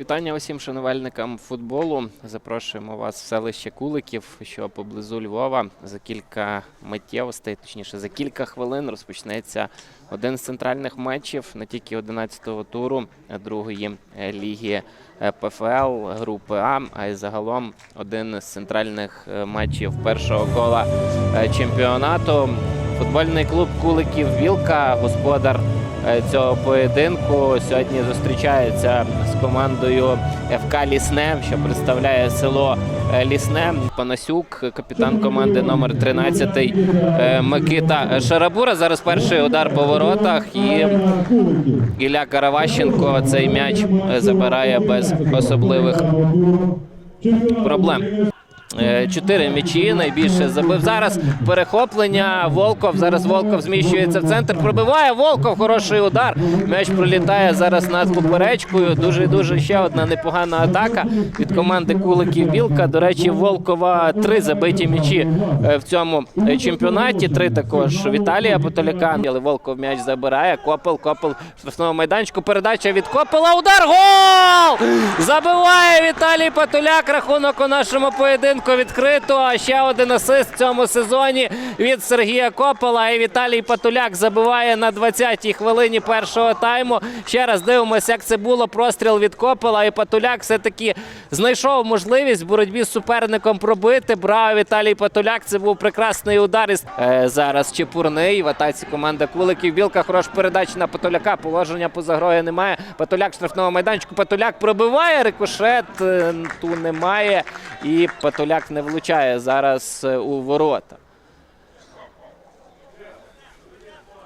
Вітання усім шанувальникам футболу. Запрошуємо вас в селище Куликів, що поблизу Львова. За кілька миттєвостей, точніше, за кілька хвилин розпочнеться один з центральних матчів не тільки 11-го туру другої ліги ПФЛ групи А, а й загалом один з центральних е, матчів першого кола е, чемпіонату. Футбольний клуб Куликів Вілка, господар цього поєдинку, сьогодні зустрічається з командою ФК Лісне, що представляє село е, Лісне. Панасюк, капітан команди номер 13 е, Микита Шарабура. Зараз перший удар по воротах і Ілля Караващенко цей м'яч е, забирає без особливих проблем. Е, Чотири м'ячі найбільше забив. Зараз перехоплення. Волков. Зараз Волков зміщується в центр. Пробиває Волков. Хороший удар. М'яч пролітає зараз над поперечкою. Дуже дуже ще одна непогана атака від команди Куликів Білка. До речі, Волкова три забиті м'ячі е, в цьому е, чемпіонаті. Три також Віталія Потоляка. Але Волков м'яч забирає. Копел, Копел в штрафному майданчику. Передача від Копела. Удар. Гол! Забиває Віталій Патуляк. Рахунок у нашому поєдинку відкрито. А ще один асист в цьому сезоні від Сергія Копела. І Віталій Патуляк забиває на 20-й хвилині першого тайму. Ще раз дивимося, як це було. Простріл від Копела. І Патуляк все-таки знайшов можливість в боротьбі з суперником пробити. Браво, Віталій Патуляк. Це був прекрасний удар. із- Е, зараз Чепурний. В атаці команда Куликів. Білка. Хороша передача на Патуляка. Положення поза грою немає. Патуляк в штрафному майданчику. Патуляк пробиває. Рикошет е, ту немає. І Патуляк не влучає зараз е, у ворота.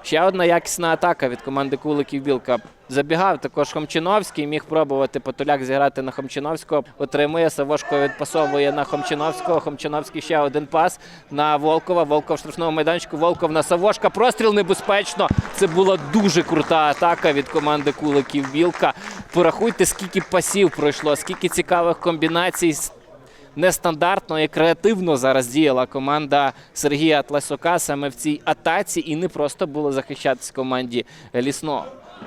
Ще одна якісна атака від команди Куликів Білка. Забігав також Хомчиновський, міг пробувати Потуляк зіграти на Хомчиновського. Отримує Савошко відпасовує на Хомчиновського. Хомчиновський ще один пас на Волкова. Волков в штрафному майданчику. Волков на Савошка. Простріл небезпечно. Це була дуже крута атака від команди Куликів Білка. Порахуйте, скільки пасів пройшло, скільки цікавих комбінацій нестандартно і креативно зараз діяла команда Сергія Атласюка саме в цій атаці, і не просто було захищатись команді Лісного.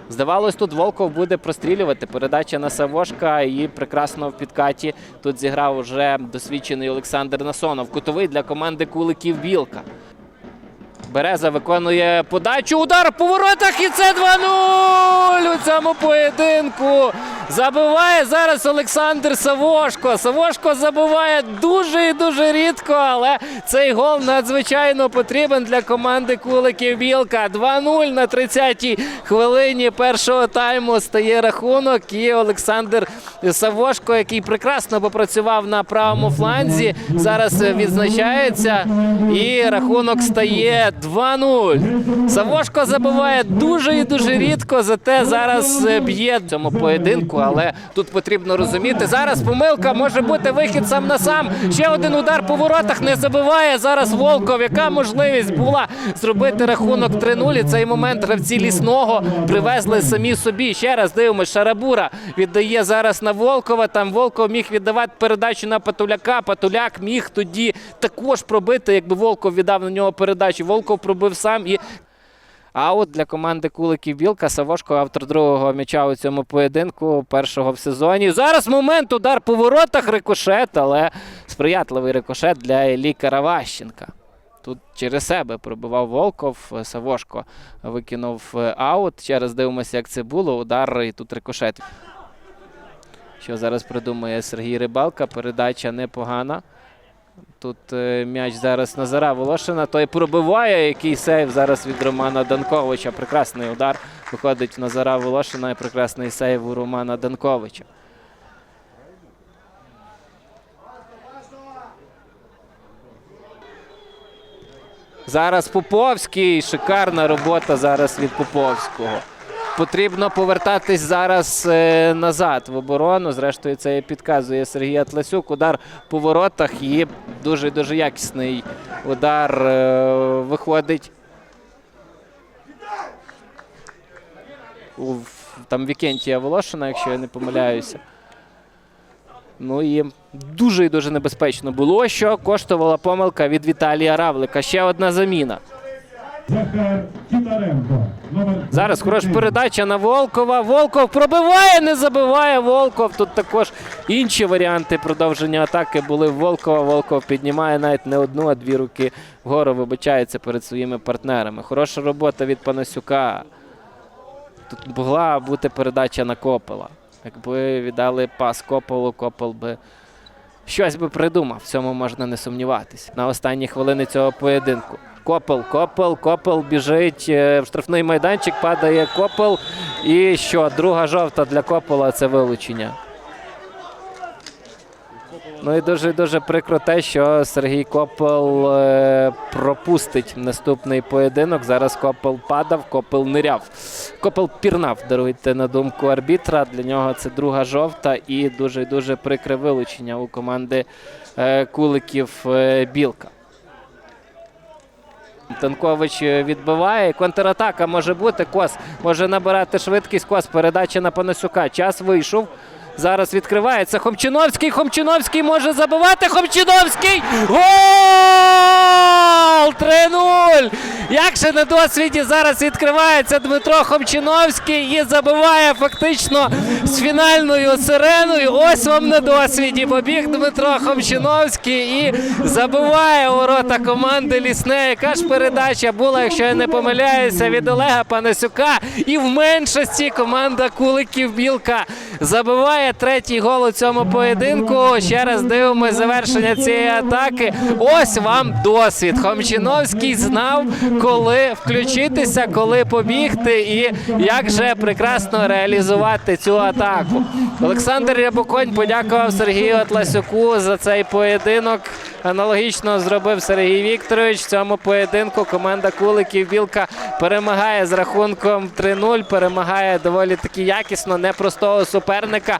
Здавалось, тут Волков буде прострілювати. Передача на Савошка і прекрасно в підкаті. Тут зіграв уже досвідчений Олександр Насонов. Кутовий для команди Куликів Білка. Береза виконує подачу. Удар по воротах. І це 2-0 у цьому поєдинку. Забиває зараз Олександр Савошко. Савошко забиває дуже і дуже рідко, але цей гол надзвичайно потрібен для команди Куликів Білка. 2-0 на 30-й хвилині першого тайму стає рахунок. І Олександр Савошко, який прекрасно попрацював на правому фланзі, зараз відзначається. І рахунок стає 2-0. Савошко забиває дуже і дуже рідко, зате зараз б'є в цьому поєдинку. Але тут потрібно розуміти. Зараз помилка може бути вихід сам на сам. Ще один удар по воротах не забиває. Зараз Волков. Яка можливість була зробити рахунок 3-0? І Цей момент гравці лісного привезли самі собі. Ще раз дивимось. Шарабура віддає зараз на Волкова. Там Волков міг віддавати передачу на Патуляка. Патуляк міг тоді також пробити, якби Волков віддав на нього передачу. Волков пробив сам і. Аут для команди Куликів Білка. Савошко автор другого м'яча у цьому поєдинку, першого в сезоні. Зараз момент удар по воротах, рикошет, але сприятливий рикошет для Іллі Караващенка. Тут через себе пробивав Волков. Савошко викинув е, аут. Ще раз дивимося, як це було. Удар і тут рикошет. Що зараз придумує Сергій Рибалка. Передача непогана. Тут е, м'яч зараз Назара Волошина. Той пробиває, який сейв зараз від Романа Данковича. Прекрасний удар. Виходить Назара Волошина і прекрасний сейв у Романа Данковича. Зараз Поповський. Шикарна робота зараз від Поповського. Потрібно повертатись зараз е, назад в оборону. Зрештою, це підказує Сергій Атласюк. Удар по воротах і дуже дуже якісний удар е, виходить. У, там Вікентія Волошина, якщо я не помиляюся. Ну і дуже і дуже небезпечно було, що коштувала помилка від Віталія Равлика. Ще одна заміна. Захар Тітаренко. Зараз хороша передача на Волкова. Волков пробиває, не забиває Волков. Тут також інші варіанти продовження атаки були в Волкова. Волков піднімає навіть не одну, а дві руки вгору, вибачається перед своїми партнерами. Хороша робота від Панасюка. Тут могла бути передача на Копела. Якби віддали пас Копелу, Копел би щось би придумав. В цьому можна не сумніватись. На останні хвилини цього поєдинку. Копел, Копел, Копел біжить е, в штрафний майданчик, падає Копел. І що? Друга жовта для копола це вилучення. Ну і дуже дуже прикро те, що Сергій Копел е, пропустить наступний поєдинок. Зараз Копел падав, Копел ниряв. Копел пірнав, даруйте на думку арбітра. Для нього це друга жовта і дуже дуже прикре вилучення у команди е, Куликів е, Білка. Танкович відбиває. Контратака може бути. Кос може набирати швидкість. Кос передача на Панасюка. Час вийшов. Зараз відкривається Хомчиновський. Хомчиновський може забивати. Хомчиновський! Гол! 3-0! Як же на досвіді зараз відкривається Дмитро Хомчиновський і забиває фактично з фінальною сиреною. Ось вам на досвіді побіг Дмитро Хомчиновський і забиває ворота команди Лісне. Яка ж передача була, якщо я не помиляюся, від Олега Панасюка. І в меншості команда Куликів Білка забиває третій гол у цьому поєдинку. Ще раз дивимося завершення цієї атаки. Ось вам досвід. Хомчиновський знав, коли включитися, коли побігти, і як же прекрасно реалізувати цю атаку. Олександр Рябоконь подякував Сергію Атласюку за цей поєдинок. Аналогічно зробив Сергій Вікторович. В цьому поєдинку команда Куликів Білка перемагає з рахунком 3-0. Перемагає доволі таки якісно, непростого суперника.